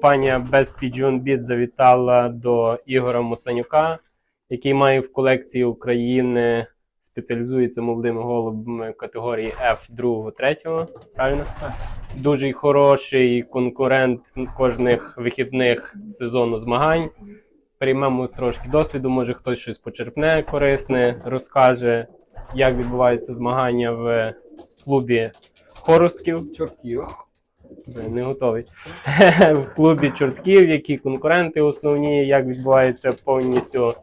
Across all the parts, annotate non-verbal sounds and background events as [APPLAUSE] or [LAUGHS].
компанія Best Pigeon Beat завітала до Ігора Мусанюка, який має в колекції України, спеціалізується молодими голубами категорії F 2 3 Правильно? Дуже хороший конкурент кожних вихідних сезону змагань. Приймемо трошки досвіду, може хтось щось почерпне корисне, розкаже, як відбуваються змагання в клубі Хоростків. чортків. Не готовий. [LAUGHS] В клубі чортків, які конкуренти основні, як відбувається повністю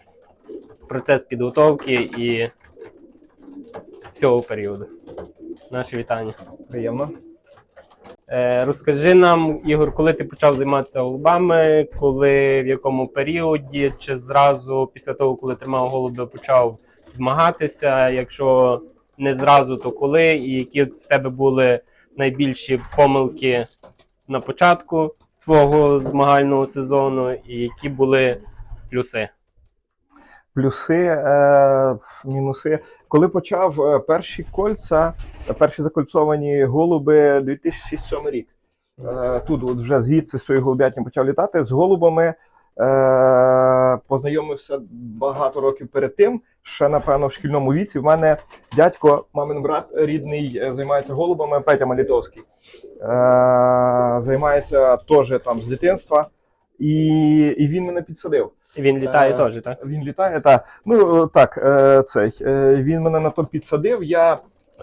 процес підготовки і всього періоду. Наше вітання. Приємно. Е, розкажи нам, Ігор, коли ти почав займатися голубами, коли в якому періоді, чи зразу після того, коли тримав голуби, почав змагатися? Якщо не зразу, то коли, і які в тебе були найбільші помилки на початку твого змагального сезону, і які були плюси? Плюси, е, мінуси. Коли почав е, перші кольця, е, перші закольцовані голуби 2007 рік. Е, тут от вже звідси з цієї голубятні почав літати з голубами. Е, познайомився багато років перед тим. Ще, напевно, в шкільному віці. В мене дядько, мамин брат рідний, е, займається голубами, Петя Малітовський. Е, займається теж там з дитинства. І, і він мене підсадив. Він літає Е, теж, так? Він літає, так. Ну е, так, е, цей. е, Він мене на то підсадив. Я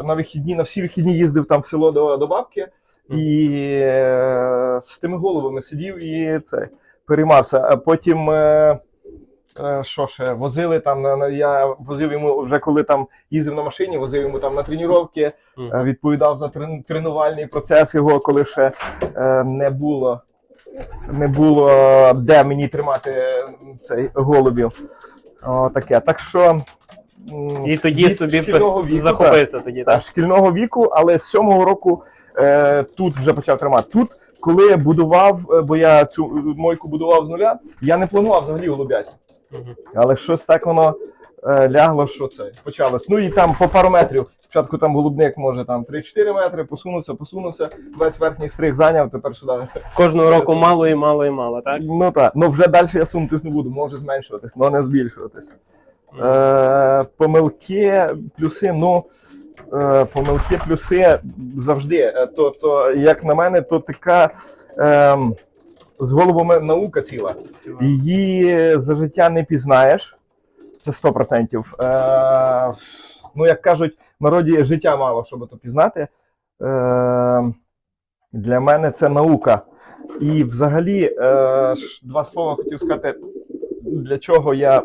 на вихідні, на всі вихідні їздив там в село до, до бабки і е, з тими голубами сидів і це переймався. А потім. Е, е, що ще, возили там, я возив йому вже коли там їздив на машині, возив йому там на тренування, е, відповідав за тренувальний процес його, коли ще е, не було, не було де мені тримати е, цей голубів. О, таке. Так що. І тоді собі віку, захопився тоді, так, так? шкільного віку, але з сьомого року е, тут вже почав тримати. Тут, коли я будував, е, бо я цю мойку будував з нуля, я не планував взагалі голубяти. Мгм. Але щось так воно е, лягло, що це почалось. Ну і там по пару метрів. Спочатку там голубник може там 3-4 метри, посунувся, посунувся, весь верхній стриг зайняв, тепер сюди. Кожного року мало і мало і мало, так? Ну так, ну вже далі я сунутись не буду, може зменшуватись, але не збільшуватись. Е, помилки, плюси, ну. Е, помилки, плюси завжди. Е, То, то, як на мене, то така е, з голубами наука ціла. Її за життя не пізнаєш. Це 100%. Е, ну, як кажуть, в народі життя мало, щоб то пізнати. Е, для мене це наука. І взагалі, е, два слова хотів сказати, для чого я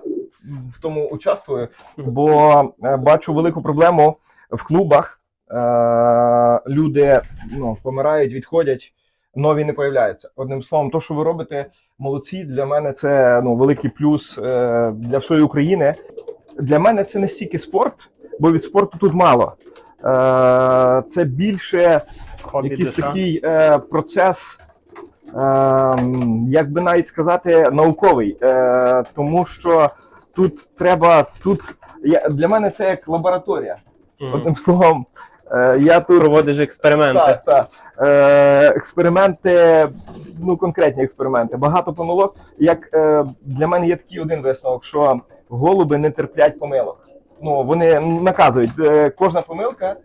в тому участвую, бо е, бачу велику проблему в клубах. Е, люди ну, помирають, відходять, нові не появляються. Одним словом, то, що ви робите, молодці, для мене це ну, великий плюс е, для всієї України. Для мене це не стільки спорт, бо від спорту тут мало. Е, це більше Хобі якийсь душа. такий е, процес, е, як би навіть сказати, науковий. Е, тому що тут треба, тут я, для мене це як лабораторія. Мгм. Одним словом, е, я тут Проводиш експерименти. так, так. Е, експерименти, ну конкретні експерименти. Багато помилок. Як е, для мене є такий один висновок, що голуби не терплять помилок. Ну вони наказують. Е, кожна помилка,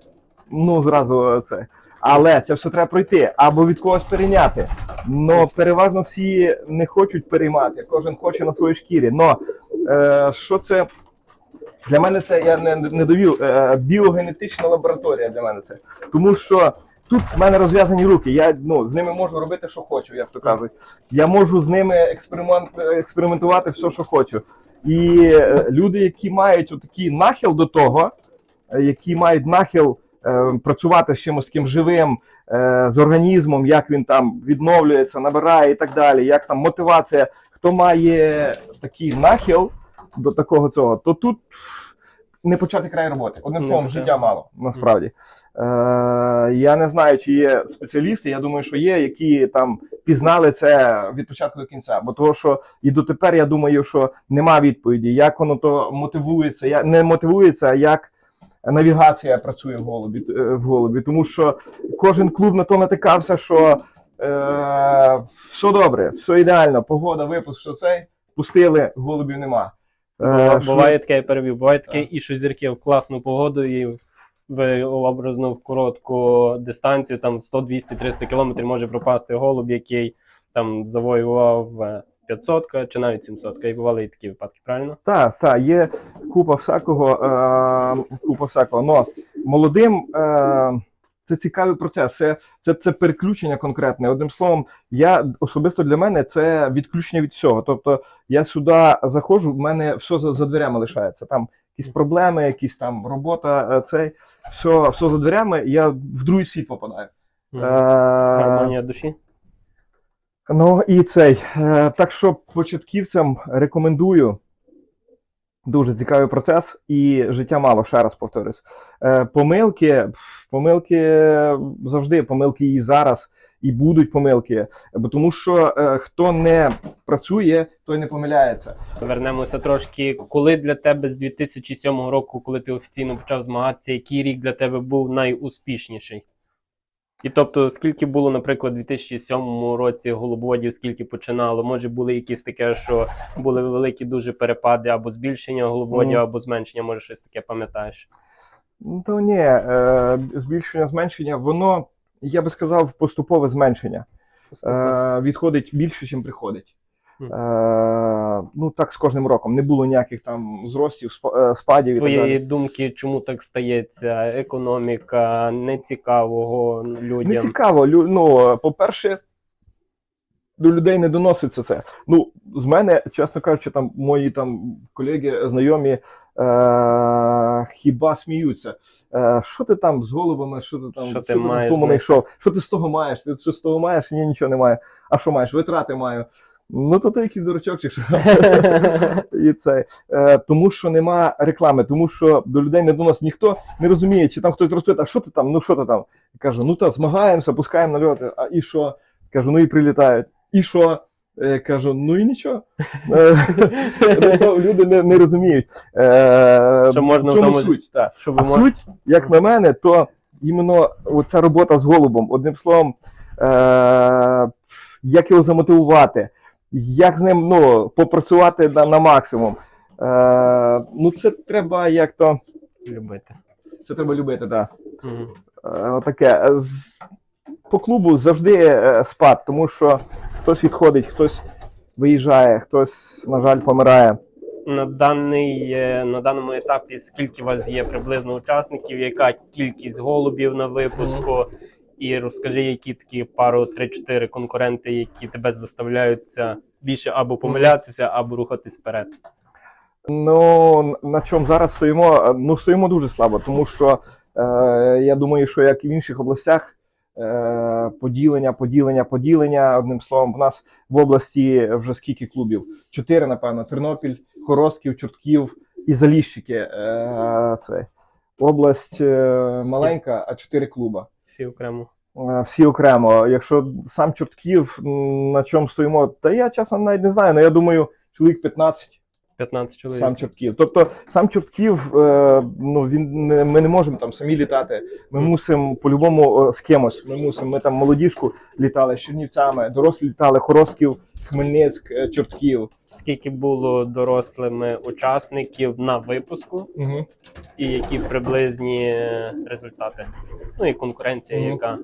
ну зразу це. Але це все треба пройти або від когось перейняти. Но переважно всі не хочуть переймати. Кожен хоче на своїй шкірі. Но е, що це? Для мене це я не, не довів. Е, біогенетична лабораторія для мене це. Тому що тут в мене розв'язані руки. Я ну, з ними можу робити, що хочу, як то кажуть. Я можу з ними експеримент, експериментувати все, що хочу. І е, люди, які мають такий нахил до того, е, які мають нахил працювати з чимось таким живим, е, з організмом, як він там відновлюється, набирає і так далі, як там мотивація, хто має такий нахил до такого цього, то тут не почати край роботи. Одним словом, життя мало, насправді. Е, я не знаю, чи є спеціалісти. Я думаю, що є, які там пізнали це від початку до кінця. Бо того, що і дотепер я думаю, що нема відповіді, як воно то мотивується, як не мотивується, як навігація працює в голубі, е, в голубі. Тому що кожен клуб на то натикався, що Е, все добре, все ідеально, погода, випуск, що цей. Пустили, голубів нема. Е, Буває таке, я перебив, буває таке, Так. і що зірки в класну погоду, і в образно в коротку дистанцію, там 100, 200, 300 кілометрів може пропасти голуб, який там завоював е, 500 чи навіть 700 І бували і такі випадки, правильно? Так, так, є купа всякого, е, купа всякого. Но молодим е, це цікавий процес. Це, це, це переключення конкретне. Одним словом, я особисто для мене це відключення від всього. Тобто я сюди заходжу, в мене все за, за дверями лишається. Там якісь проблеми, якісь там робота, е, цей все, все за дверями. Я в другий світ попадаю. Е, Гармонія душі. Ну і цей. Е, так що початківцям рекомендую. Дуже цікавий процес, і життя мало, ще раз повторюсь. Е, помилки, помилки завжди, помилки і зараз, і будуть помилки. Бо тому що е, хто не працює, той не помиляється. Вернемося трошки. Коли для тебе з 2007 року, коли ти офіційно почав змагатися, який рік для тебе був найуспішніший? І тобто, скільки було, наприклад, у 2007 році голубоводів, скільки починало? Може, були якісь таке, що були великі дуже перепади або збільшення голубоводів, mm. або зменшення, може щось таке пам'ятаєш? Ну, ні, е, збільшення, зменшення, воно, я би сказав, поступове зменшення. Е, відходить більше, ніж приходить. Е, ну так з кожним роком. Не було ніяких там зростів, е, З спадів і так твоєї далі. думки, чому так стається? Економіка, нецікавого людям. Не цікаво. Лю, ну, по-перше, до людей не доноситься це. Ну, з мене, чесно кажучи, там мої там колеги, знайомі е- хіба сміються. Е, що ти там з голубами, що ти там Що ти там маєш в тому знайшов? Що ти з того маєш? Ти що з того маєш? Ні, нічого не маю. А що маєш? Витрати маю. Ну, то ти якийсь дурачок чи що. [LAUGHS] І це е, тому, що нема реклами, тому що до людей не доносить ніхто не розуміє, чи там хтось розпитає, а що ти там? Ну що ти там? Я кажу, ну та змагаємося, пускаємо нальоти. А і що? Кажу, ну і прилітають. І що? Е, кажу, ну і нічого. [LAUGHS] Е, [LAUGHS] Люди не, не розуміють. Е, Що можна в тому- суть? Так. Щоб А ви мож- суть, як на мене, то іменно оця робота з голубом, одним словом, е- як його замотивувати, як з ним ну, попрацювати на, на максимум. Е- ну, це треба як то. любити. Це треба любити, так. Е, Отаке. Е, з- По клубу завжди е, спад, тому що хтось відходить, хтось виїжджає, хтось, на жаль, помирає. на даний е, на даному етапі скільки у вас є приблизно учасників, яка кількість голубів на випуску? І розкажи, які такі пару, три-чотири конкуренти, які тебе заставляються більше або помилятися, або рухатись вперед. Ну, на чому зараз стоїмо? Ну, стоїмо дуже слабо, тому що е, я думаю, що як і в інших областях, е, поділення, поділення, поділення. Одним словом, в нас в області вже скільки клубів? Чотири, напевно: Тернопіль, Хоростків, Чортків і Заліщики. Е, це. Область е, маленька, а чотири клуба. Всі окремо. Е, Всі окремо. Якщо сам Чортків, на чому стоїмо, та я чесно навіть не знаю, але я думаю, чоловік 15 15 чоловік. Сам Чортків. Тобто сам Чортків, е, ну він не, ми не можемо там самі літати. Ми мусимо по-любому е, з кимось. Ми мусимо. Ми там молодіжку літали з Чернівцями, дорослі літали Хоростків, Хмельницьк, Чортків. Скільки було дорослими учасників на випуску, Угу. і які приблизні результати? Ну і конкуренція, Мгм. яка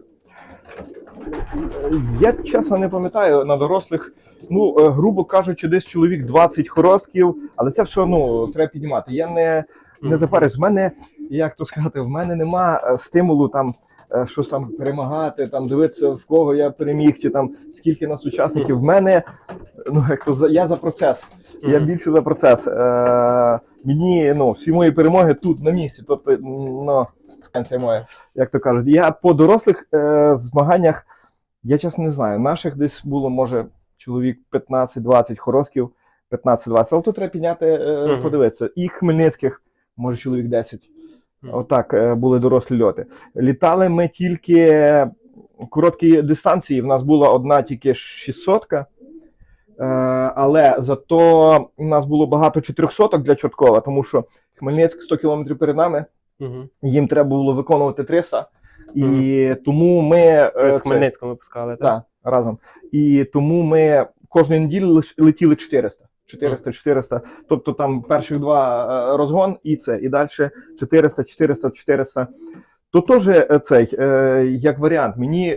Я чесно не пам'ятаю на дорослих. Ну, е, грубо кажучи, десь чоловік 20 хоростків, але це все ну, треба піднімати. Я не, не запарюсь. В мене, як то сказати, в мене нема е, стимулу там. е, Щось там перемагати, там дивитися, в кого я переміг, чи там скільки нас учасників. В мене ну як то я за процес. Я більше за процес. Е, мені ну, всі мої перемоги тут на місці. Тобто, ну, це моє, як то кажуть. Я по дорослих е, змаганнях, я чесно не знаю. Наших десь було, може, чоловік 15-20 хорозків, 15-20. Але тут треба підняти, е, Мгм. подивитися. І хмельницьких, може, чоловік 10. Мгм. Отак е, були дорослі льоти. Літали ми тільки короткі дистанції. В нас була одна тільки 600 е, але зато у нас було багато 400 для Чорткова, тому що Хмельницьк 100 кілометрів перед нами. Мгм. Їм треба було виконувати 300. І тому ми е, з Хмельницького випускали, так? так, разом. І тому ми кожної неділі летіли 400. 400, 400. Тобто там перших два е, розгон і це, і далі 400, 400, 400. То теж е, цей, як варіант, мені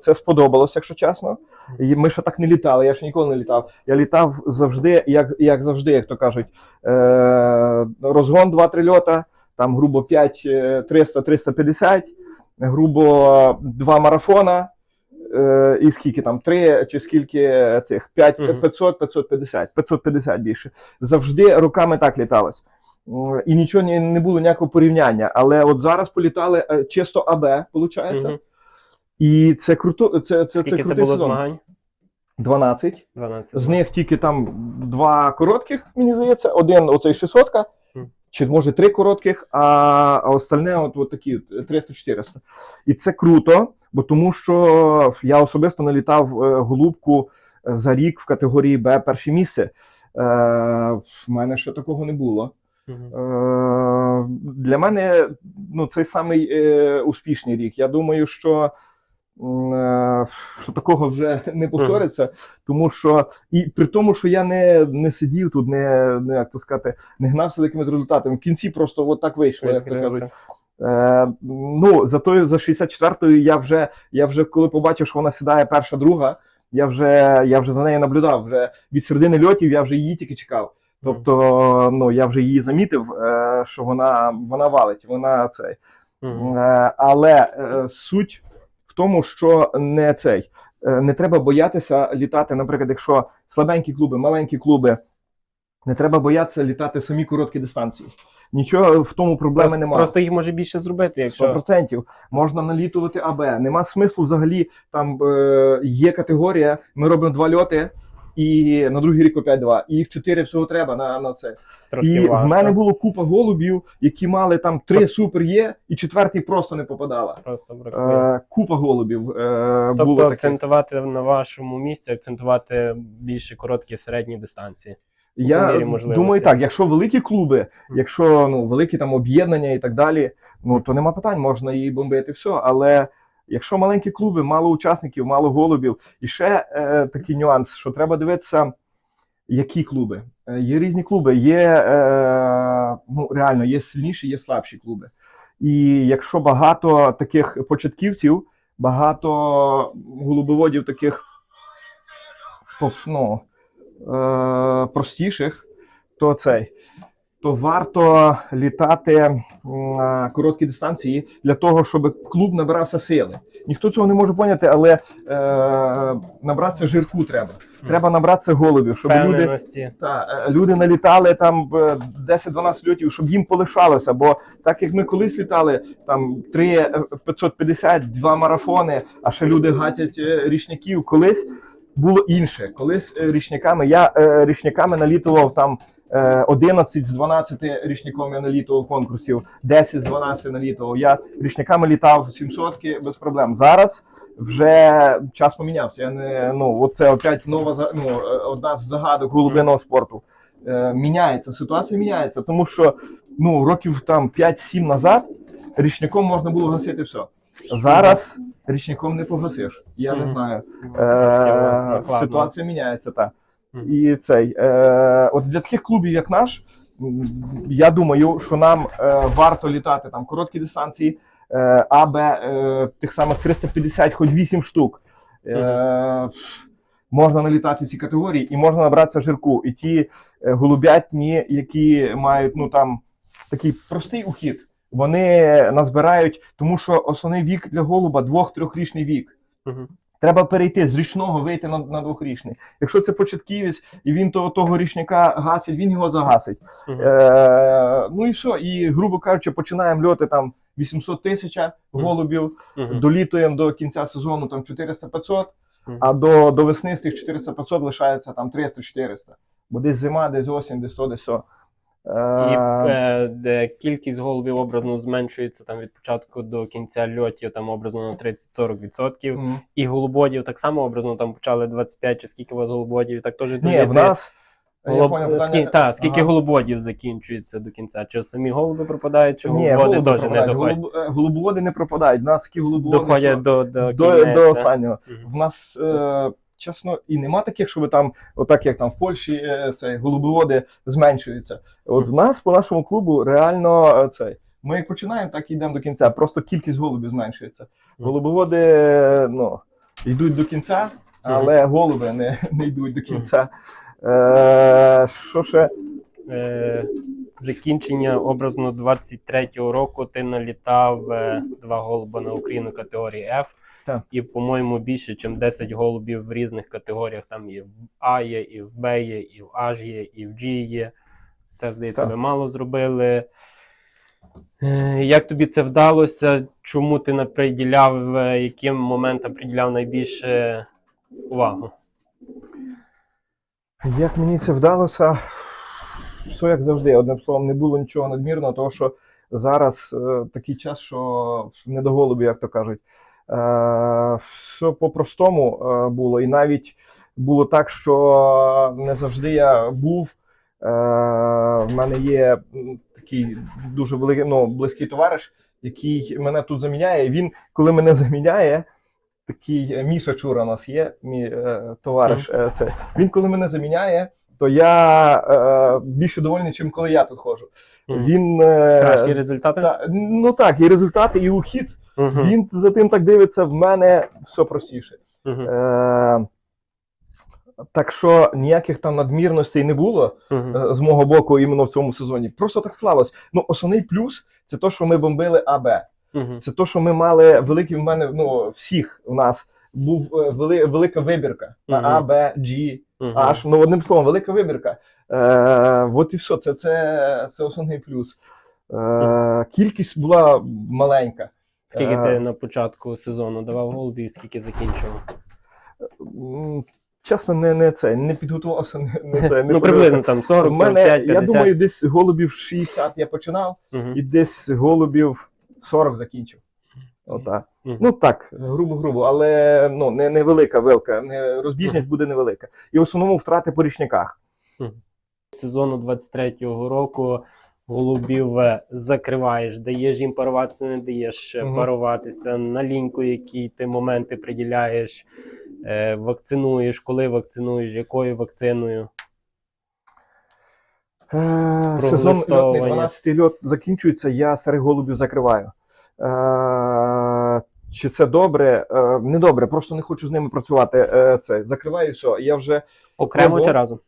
це сподобалось, якщо чесно. Ми ще так не літали, я ж ніколи не літав. Я літав завжди, як, як завжди, як то кажуть, розгон 2-3 льота, там грубо 5, е, 300, 350, грубо 2 марафона. Е, і скільки там, 3 чи скільки цих 5, 500, 550, 550 більше. Завжди руками так літалось. І нічого не, не було ніякого порівняння. Але от зараз політали е, чисто АБ, виходить. І це круто. Це, це, Скільки це це було сезон. змагань? 12. 12. З них тільки там два коротких, мені здається, один оцей 600 Мгм. Чи може три коротких, а, а остальне от, от такі 300-400. І це круто, бо тому що я особисто налітав е, голубку за рік в категорії Б перше місце. Е, в мене ще такого не було. Е, для мене ну, цей самий е, успішний рік. Я думаю, що, е, що такого вже не повториться, тому що і при тому, що я не, не сидів тут, не, не як то сказати, не гнався за якимись результатами. В кінці просто от так вийшло, як то кажуть. Е, ну, зато за 64-ю я вже, я вже коли побачив, що вона сідає перша, друга, я вже, я вже за нею наблюдав. Вже від середини льотів я вже її тільки чекав. Тобто, ну я вже її замітив, е, що вона, вона валить, вона цей. Е, але е, суть в тому, що не цей. е, Не треба боятися літати, наприклад, якщо слабенькі клуби, маленькі клуби, не треба боятися літати самі короткі дистанції. Нічого в тому проблеми Просто, немає. просто їх може більше зробити, якщо 100%. Можна налітувати АБ. Нема смислу взагалі. Там е, є категорія, ми робимо два льоти. І на другий рік опять два. І їх чотири всього треба на, на це. трошки і важко. в мене було купа голубів, які мали там три супер є, і четвертий просто не попадала. Просто бракує. Е, купа голубів е, тобто було таке. акцентувати на вашому місці, акцентувати більше короткі середні дистанції. Я думаю, так, якщо великі клуби, якщо ну великі там об'єднання і так далі, ну то нема питань, можна і бомбити все. Але якщо маленькі клуби, мало учасників, мало голубів, і ще е, такий нюанс, що треба дивитися, які клуби. Е, є різні клуби, є е, ну реально є сильніші, є слабші клуби. І якщо багато таких початківців, багато голубоводів таких ну, е, простіших, то цей. То варто літати на короткі дистанції для того, щоб клуб набирався сили. Ніхто цього не може поняти, але е, набратися жирку треба. Треба набратися голубів, щоб люди, та, е, люди налітали там е, 10-12 льотів, щоб їм полишалося. Бо так як ми колись літали, там 3 е, 550, два марафони, а ще люди гатять е, річників. Колись було інше. Колись е, річниками я е, річниками налітував там. Е, 11 з 12 річником я налітував конкурсів, 10 з 12 налітував. Я річниками літав 700 без проблем. Зараз вже час помінявся. Я не ну, от це опять нова ну, е, одна з загадок голубиного спорту. Е, міняється, ситуація міняється, тому що ну, років там 5-7 назад річником можна було гасити все. Зараз річником не погасиш. Я не знаю. Трошки Е, ситуація міняється, так. І цей, е, от для таких клубів, як наш, я думаю, що нам е, варто літати там короткі дистанції, е, А, Б, е, тих самих 350, хоч 8 штук. Е, Можна налітати ці категорії і можна набратися жирку. І ті е, голубятні, які мають ну там такий простий ухід, вони назбирають, тому що основний вік для голуба двох-трьохрічний вік. Мгм. Треба перейти з річного вийти на, на двохрічний. Якщо це початківець і він того, того річника гасить, він його загасить. Мгм. Е, ну і все. І, грубо кажучи, починаємо льоти там 800 тисяч голубів, Мгм. долітуємо до кінця сезону там 400-500, Мгм. а до, до весни з тих 400-500 лишається там 300-400. Бо десь зима, десь осінь, десь то, десь то. І Е, е, де кількість голубів образно зменшується там від початку до кінця льотів, там образно на 30-40%. м. І голубодів так само образно там почали 25 чи скільки у вас голубодів, так теж Ні, в нас Голуб... поняв. Скі... Та, скільки Ага. голубодів закінчується до кінця? Чи самі голуби пропадають, чи Ні, голубоди голуби теж не доходять? Голуб- е, Голубоводи не пропадають. У нас такі голубоводи, Доходять що до, до, до, до останнього. Мгм. В нас, е, чесно, і нема таких, щоб там, отак як там в Польщі, е, цей, голубоводи зменшуються. От в нас по нашому клубу реально е, цей. Ми як починаємо, так і йдемо до кінця. Просто кількість голубів зменшується. Голубоводи ну, йдуть до кінця, але голуби не, не йдуть до кінця. Е, що ще? Е, закінчення образно 23-го року ти налітав е, два голуба на Україну категорії F. Так. І, по-моєму, більше, ніж 10 голубів в різних категоріях. Там і в А є, і в Б є, і в H є, і в G є. Це, здається, ви мало зробили. Е, Як тобі це вдалося? Чому ти не приділяв, е, яким моментам приділяв найбільше увагу? Як мені це вдалося? Все як завжди, одним словом, не було нічого надмірного, тому що зараз е, такий час, що не до голубів, як то кажуть. Е, все по-простому е, було. І навіть було так, що не завжди я був. Е, в мене є такий дуже великий, ну, близький товариш, який мене тут заміняє. Він, коли мене заміняє, такий Міша Чура у нас є, мій товариш. Це. Він, коли мене заміняє, то я е, більше довольний, ніж коли я тут ходжу. Мгм. Він е, Кращі результати? та, ну так, і результати, і ухід. Мгм. Він за тим так дивиться, в мене все простіше. Мгм. Е, так що ніяких там надмірностей не було Мгм. е, з мого боку іменно в цьому сезоні. Просто так склалось. Ну, основний плюс це те, що ми бомбили АБ. Мгм. Це те, що ми мали великий в мене, ну, всіх у нас був е, вели, велика вибірка на Мгм. А, Б, G. H. Ну, одним словом, велика вибірка. Е, от і все. Це, це, це основний плюс. Е, кількість була маленька. Скільки Е, ти на початку сезону давав голубів, скільки закінчив? Чесно, не, не це, не підготувався. Не, не це, не ну, приблизно там 40, У мене, 45, 50. я думаю, десь голубів 60 я починав, Мгм. і десь голубів 40 закінчив. Мгм. Ну так, грубо-грубо, але ну, не, невелика вилка, не, розбіжність буде невелика. І в основному втрати по річниках. сезону 23-го року голубів е, закриваєш, даєш їм паруватися, не даєш Мгм. паруватися, на ліньку, які ти моменти приділяєш, е, вакцинуєш, коли вакцинуєш, якою вакциною. Е, сезон льотний, глистовування. 12 льот закінчується, я старих голубів закриваю. Е, чи це добре? Е, не добре, просто не хочу з ними працювати. Е, це, закриваю і все. Я вже Окремо чи разом?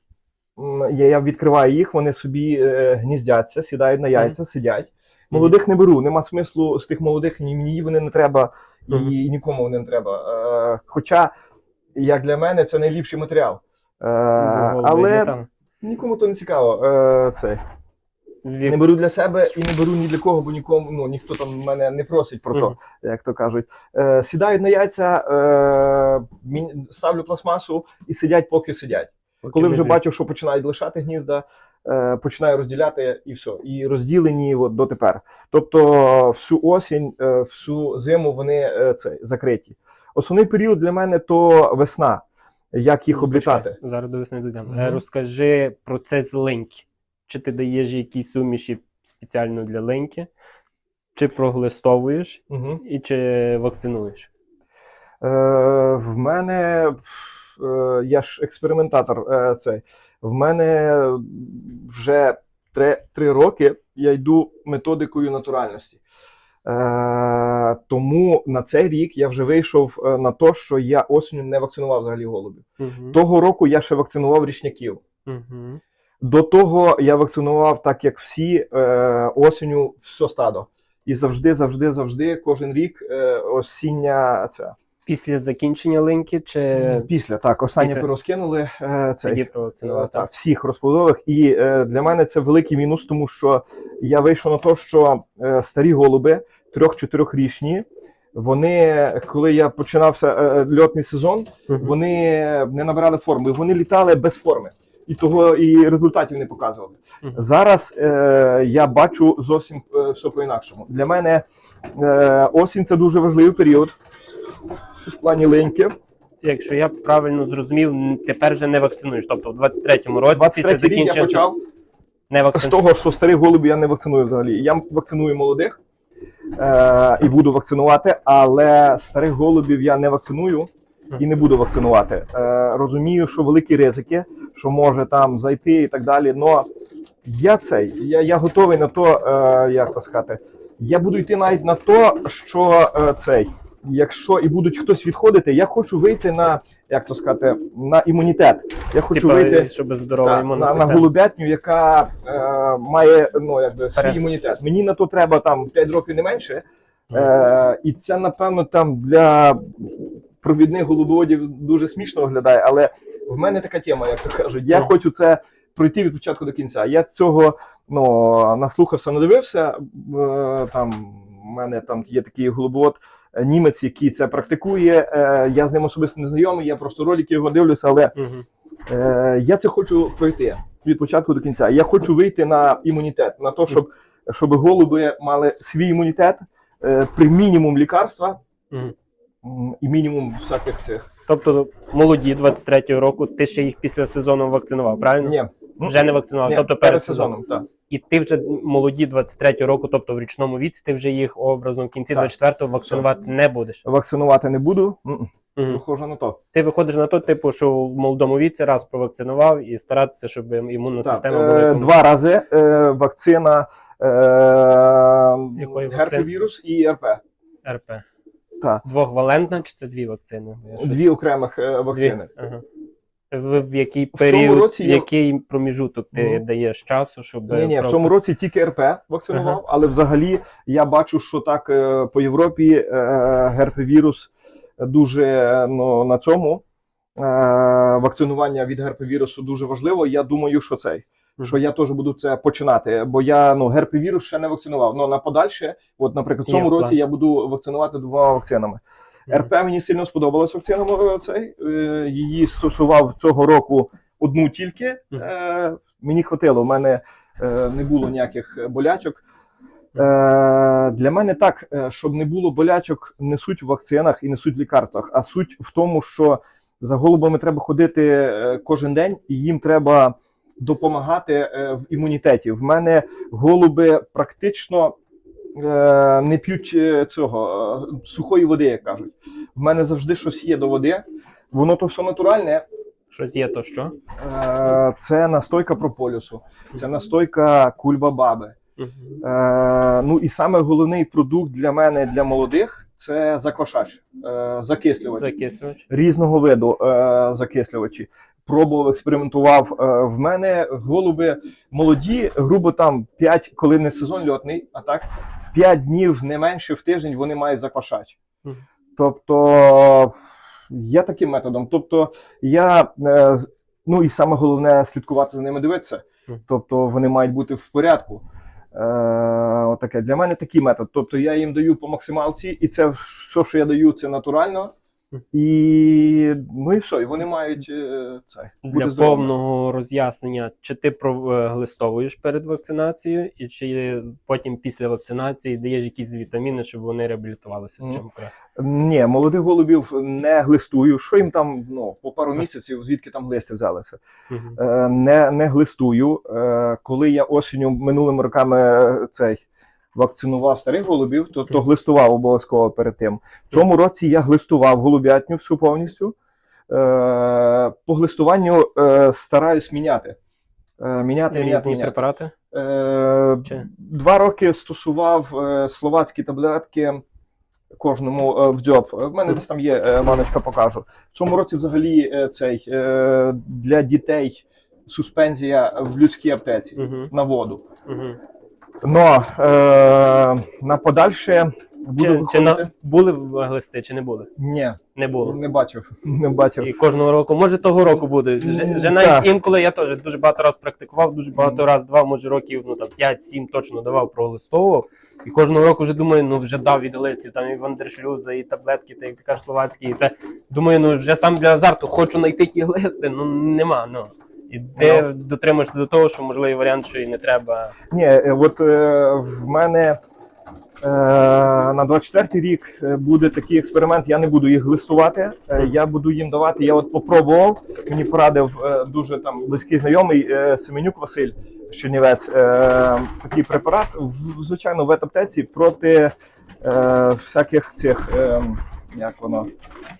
Я, я відкриваю їх, вони собі е, гніздяться, сідають на яйця, сидять. Молодих не беру, нема смислу з тих молодих, ні мені вони не треба, і, Мгм. нікому вони не треба. Е, хоча, як для мене, це найліпший матеріал. Е, але там. нікому то не цікаво. Це. Вік- Не беру для себе і не беру ні для кого, бо нікому ну, ніхто там мене не просить про то, Мгм. як то кажуть. Е, сідають на яйця, е, ставлю пластмасу і сидять, поки сидять. Коли вже бачу, що починають лишати гнізда, е, починаю розділяти і все. І розділені от дотепер. Тобто всю осінь, е, всю зиму вони е, це, закриті. Основний період для мене то весна. Як їх Ну, облітати? Зараз до весни дійдемо. Мгм. Е, Розкажи процес линьки. Чи ти даєш якісь суміші спеціально для линьки, чи проглистовуєш, Угу. і чи вакцинуєш? Е, в мене я ж експериментатор. Е, цей. В мене вже три, роки я йду методикою натуральності. Е, тому на цей рік я вже вийшов е, на те, що я осінню не вакцинував взагалі голубів. Угу. Того року я ще вакцинував річняків. Угу. До того я вакцинував, так як всі, е, осінню все стадо. І завжди, завжди, завжди, кожен рік е, осіння ця. Після закінчення линьки, чи Після так, останнє після. перо скинули е, тоді е, так, всіх розплодових. І е, для мене це великий мінус, тому що я вийшов на те, що е, старі голуби, трьох-чотирьохрічні, вони, коли я починався е, льотний сезон, вони не набирали форми, вони літали без форми. І того і результатів не показували. Мгм. Зараз е, я бачу зовсім е, все по-інакшому. Для мене е, осінь це дуже важливий період в плані линьки. якщо я правильно зрозумів, тепер вже не вакцинуєш. Тобто в 23-му році 23 після рік я закінчення почав не з вакцинуєш. того, що старих голубів я не вакциную взагалі. Я вакциную молодих е, і буду вакцинувати, але старих голубів я не вакциную і не буду вакцинувати. Е, розумію, що великі ризики, що може там зайти і так далі. Но я цей, я, я готовий на то, е, як то сказати, я буду йти навіть на то, що е, цей. Якщо і будуть хтось відходити, я хочу вийти на як то сказати, на імунітет. Я хочу Типа, вийти щоб здорова імунна на, на система. голубятню, яка е, має ну, якби, свій Перед. імунітет. Мені на то треба там 5 років не менше. Е, і це, напевно, там для провідних голубоводів дуже смішно виглядає, але в мене така тема, як то кажуть. Я Мгм. хочу це пройти від початку до кінця. Я цього ну, наслухався, надивився. Е, там у мене там є такий голубовод німець, який це практикує. Е, я з ним особисто не знайомий, я просто ролики його дивлюся, але. Е, я це хочу пройти від початку до кінця. Я хочу вийти на імунітет, на те, щоб, щоб голуби мали свій імунітет е, при мінімум лікарства. І мінімум всяких цих. Тобто молоді 23-го року, ти ще їх після сезону вакцинував, правильно? Ні, Вже не вакцинував, ні, тобто перед, сезоном. Так. І ти вже молоді 23-го року, тобто в річному віці, ти вже їх образно в кінці Так. 24-го вакцинувати не будеш. Вакцинувати не буду. Мгм. Похоже на то. Ти виходиш на то, типу, що в молодому віці раз провакцинував і старатися, щоб імунна Так, система е, була. якомога- два рази е, вакцина е, Якої герпевірус і РП. РП. Так. Двохвалентна чи це дві вакцини? Дві окремих е, Дві. вакцини. Ага. В, в який цьому період, році в я- який проміжуток ти Ну. даєш часу, щоб Ні, ні, в цьому році тільки РП вакцинував, Ага. але взагалі я бачу, що так е, по Європі е, герпевірус дуже е, ну, на цьому. е, Вакцинування від герпевірусу дуже важливо. Я думаю, що цей. Що я теж буду це починати, бо я ну герпевірус ще не вакцинував. Ну на подальше, от, наприклад, в Є цьому план. році я буду вакцинувати двома вакцинами. РП мені сильно сподобалась вакцина е, цей. е, Її стосував цього року одну тільки. Е, Мені хватило, в мене е, не було ніяких болячок. Е, Для мене так, щоб не було болячок, не суть в вакцинах і не суть в лікарствах, а суть в тому, що за голубами треба ходити кожен день, і їм треба допомагати е, в імунітеті. В мене голуби практично е, не п'ють е, цього сухої води, як кажуть. В мене завжди щось є до води. Воно то все натуральне. Щось є, то що? Це настойка прополісу, це настойка кульбабаби. Е, ну і саме головний продукт для мене для молодих це заквашач, е, закислювач Закислювач. різного виду е, закислювачі. Пробував, експериментував. Е, в мене голуби молоді, грубо там 5, коли не сезон льотний, а так 5 днів не менше в тиждень вони мають заквашач. Тобто я таким методом. Тобто я. Ну і саме головне слідкувати за ними дивитися. Тобто вони мають бути в порядку. Е, отаке. Для мене такий метод. Тобто я їм даю по максималці, і це все, що я даю, це натурально. І ну і все, і вони мають е, це бути Для повного роз'яснення, чи ти проглистовуєш перед вакцинацією, і чи потім після вакцинації даєш якісь вітаміни, щоб вони реабілітувалися. Краще? Ні, молодих голубів не глистую. Що їм там ну, по пару місяців, звідки там глисти взялися? Мгм. Е, не, не глистую. Е, коли я осінню минулими роками е, цей вакцинував старих голубів, то, то глистував обов'язково перед тим. В цьому році я глистував голубятню всю повністю. Е, по глистуванню е, стараюсь міняти. Е, міняти, міняти, Різні міняти. препарати? Е, Чи? Два роки стосував е, словацькі таблетки кожному е, в дзьоб. Е, В мене десь там є е, маночка, покажу. В цьому році взагалі е, цей е, для дітей суспензія в людській аптеці Угу. на воду. Угу. Но е, на подальше буду Чи, чи виходити. на, були в глисти, чи не були? Ні, Не було. не бачив. [LAUGHS] Не бачив. І кожного року, може того року буде. Вже, навіть так. інколи я теж дуже багато разів практикував, дуже багато Мгм. раз давав, може років ну там 5-7 точно давав, проглистовував. І кожного року вже думаю, ну вже дав від листів, там і вандершлюза, і таблетки, та як ти кажеш, словацькі. І це думаю, ну вже сам для азарту хочу знайти ті глисти, ну нема. ну. І ти Ну. дотримуєшся до того, що можливий варіант, що і не треба. Ні, е, от е, в мене Е, на 24 рік е, буде такий експеримент. Я не буду їх листувати. е, Я буду їм давати. Я от попробував. Мені порадив е, дуже там близький знайомий е, Семенюк Василь Чернівець. Е, такий препарат, в- звичайно, в ветаптеці проти е, всяких цих. Е, як воно?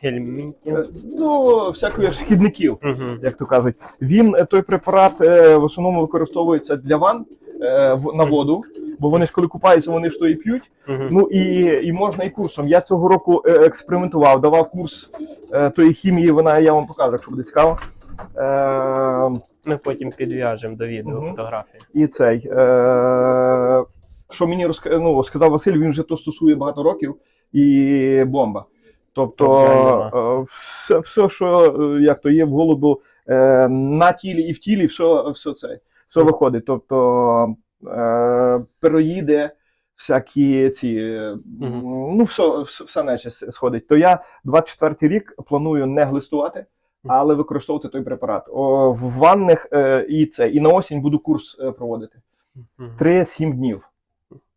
Гельмінтів. Ну, всяких шкідників Угу. як то кажуть. Він е, той препарат е, в основному використовується для ван е, на воду, бо вони ж коли купаються, вони ж то і п'ють. Угу. Ну і, і можна і курсом. Я цього року експериментував, давав курс тої хімії. Вона я вам покажу, якщо буде цікаво. Ми потім підв'яжемо до відео Мгм. фотографії. і цей. Е, що мені розка... ну, сказав Василь, він вже то стосує багато років, і бомба. Тобто е, все, все, що е, як то є в голубу е, на тілі і в тілі, все, все це все виходить. Тобто е, пероїди, всякі ці, ну, все, все, нечисть сходить. То я 24-й рік планую не глистувати. Але використовувати той препарат. О, в ванних е, і це. І на осінь буду курс проводити. 3-7 днів.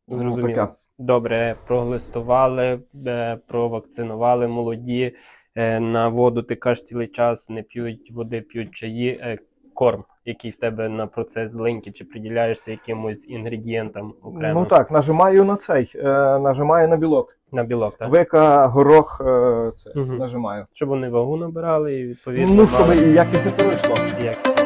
Ну, Зрозуміло. Добре, проглистували, е, провакцинували молоді. е, На воду ти кажеш цілий час, не п'ють води, п'ють чаї. Е, Корм, який в тебе на процес линьки, чи приділяєшся якимось інгредієнтам окремо Ну так, нажимаю на цей, нажимаю на білок. на білок, так? Вика, горох, це, Мгм. нажимаю. Щоб вони вагу набирали і відповідно. Ну, щоб і якість не перейшло. якість.